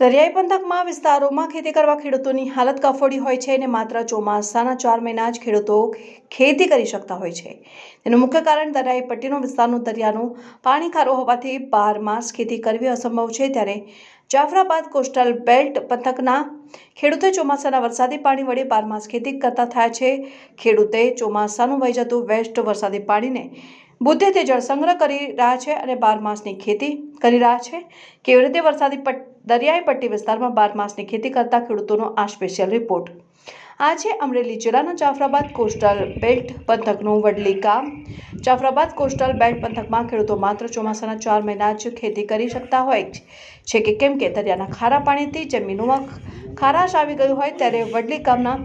દરિયાઈ પંથકમાં વિસ્તારોમાં ખેતી કરવા ખેડૂતોની હાલત કફોડી હોય છે અને માત્ર ચોમાસાના ચાર મહિના જ ખેડૂતો ખેતી કરી શકતા હોય છે. તેનું મુખ્ય કારણ દરિયાઈ પટ્ટીનો વિસ્તારનું દરિયાનું પાણી ખારું હોવાથી બાર માસ ખેતી કરવી અસંભવ છે. ત્યારે જાફરાબાદ કોસ્ટલ બેલ્ટ પંથકના ખેડૂતે ચોમાસાના વરસાદી પાણી વડે બારમાસ ખેતી કરતા થયા છે. ખેડૂતે ચોમાસાનું વહી જતું વેસ્ટ વરસાદી પાણીને બુદ્ધે તે જળ સંગ્રહ કરી રહ્યા છે અને બાર માસની ખેતી કરી રહ્યા છે. કેવી રીતે વરસાદી પટ દરિયાઈ પટ્ટી વિસ્તારમાં બાર માસની ખેતી કરતા ખેડૂતોનો આ સ્પેશિયલ રિપોર્ટ આજે અમરેલી જિલ્લાના જાફરાબાદ કોસ્ટલ બેલ્ટ પંથકનું વડલી ગામ જાફરાબાદ કોસ્ટલ બેલ્ટ પંથકમાં ખેડૂતો માત્ર ચોમાસાના ચાર મહિના જ ખેતી કરી શકતા હોય છે કે કેમ કે દરિયાના ખારા પાણીથી જમીનોમાં ખારાશ આવી ગયું હોય ત્યારે વડલી ગામના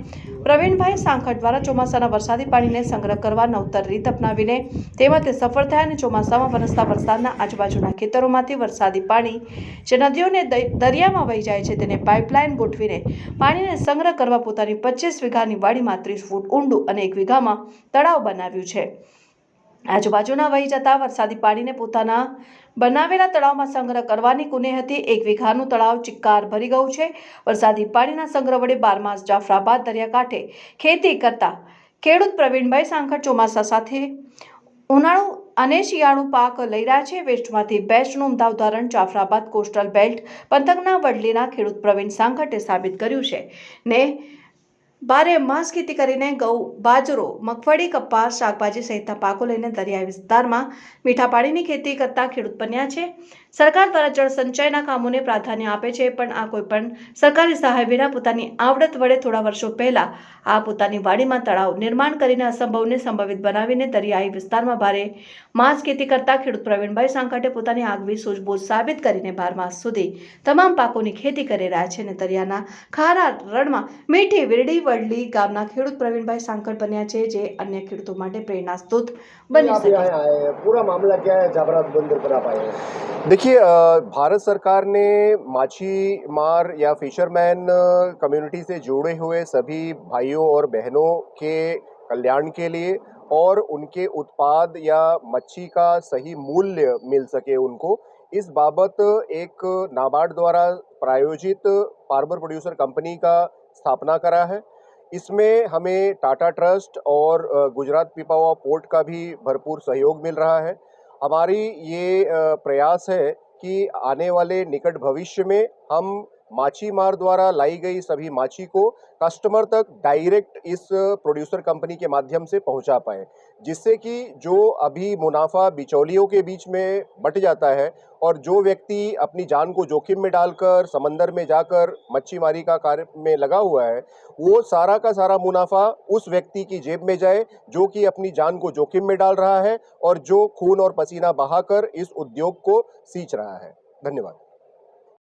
પ્રવીણભાઈ સાંખટ દ્વારા ચોમાસાના વરસાદી પાણીને સંગ્રહ કરવા નવતર રીત અપનાવીને તેમાં તે સફળ થયા અને ચોમાસામાં વરસતા વરસાદના આજુબાજુના ખેતરોમાંથી વરસાદી પાણી જે નદીઓને દરિયામાં વહી જાય છે તેને પાઇપલાઇન ગોઠવીને પાણીને સંગ્રહ કરવા પોતાની પચીસ વીઘાની વાડીમાં ત્રીસ ફૂટ ઊંડું અને એક વીઘામાં તળાવ બનાવ્યું છે. આજુબાજુના વહી જતા વરસાદી પાણીને પોતાના બનાવેલા તળાવમાં સંગ્રહ કરવાની કુને હતી. એક વીઘાનું તળાવ ચિક્કાર ભરી ગયું છે. વરસાદી પાણીના સંગ્રહ વડે બારમાસ જાફરાબાદ દરિયાકાંઠે ખેતી કરતા ખેડૂત પ્રવીણભાઈ સાંખર ચોમાસા સાથે ઉનાળુ અને શિયાળુ પાક લઈ રહ્યા છે. વેસ્ટમાંથી બેસ્ટનું ઉમદા ઉદાહરણ જાફરાબાદ કોસ્ટલ બેલ્ટ પંથકના વડલીના ખેડૂત પ્રવીણ સાંખટે સાબિત કર્યું છે ને બારે માસ ખેતી કરીને ઘઉં બાજરો, મગફળી, કપાસ, શાકભાજી સહિતના પાકો લઈને દરિયાઈ વિસ્તારમાં મીઠા પાણીની ખેતી કરતા ખેડૂત બન્યા છે. સરકાર દ્વારા જળ સંચયના કામોને પ્રાધાન્ય આપે છે પણ આ કોઈ પણ સરકારી સહાય વિના પોતાની આવડત વડે થોડા વર્ષો પહેલા આ પોતાની વાડીમાં તળાવ નિર્માણ કરીને અસંભવને સંભવિત બનાવીને દરિયાઈ વિસ્તારમાં ભારે માંસ ખેતી કરતા ખેડૂત પ્રવીણભાઈ સાંકટે પોતાની આગવી સૂઝબૂઝ સાબિત કરીને બાર માસ સુધી તમામ પાકોની ખેતી કરી રહ્યા છે અને દરિયાના ખારા રણમાં મીઠી વિરડી વડલી ગામના ખેડૂત પ્રવીણભાઈ સાંકટ બન્યા છે જે અન્ય ખેડૂતો માટે પ્રેરણા સ્ત્રોત બની શકે. પૂરા મામલા ક્યાં જાબરા બંદર પર આપાય देखिए भारत सरकार ने माछी मार या फिशरमैन कम्युनिटी से जुड़े हुए सभी भाइयों और बहनों के कल्याण के लिए और उनके उत्पाद या मच्छी का सही मूल्य मिल सके उनको, इस बाबत एक नाबार्ड द्वारा प्रायोजित फार्मर प्रोड्यूसर कंपनी का स्थापना करा है। इसमें हमें टाटा ट्रस्ट और गुजरात पिपावा पोर्ट का भी भरपूर सहयोग मिल रहा है। हमारी ये अ, प्रयास है कि आने वाले निकट भविष्य में हम माछी मार द्वारा लाई गई सभी माछी को कस्टमर तक डायरेक्ट इस प्रोड्यूसर कंपनी के माध्यम से पहुँचा पाए, जिससे कि जो अभी मुनाफा बिचौलियों के बीच में बट जाता है और जो व्यक्ति अपनी जान को जोखिम में डालकर, समंदर में जाकर मच्छी मारी का कार्य में लगा हुआ है, वो सारा का सारा मुनाफा उस व्यक्ति की जेब में जाए, जो कि अपनी जान को जोखिम में डाल रहा है और जो खून और पसीना बहाकर इस उद्योग को सींच रहा है। धन्यवाद।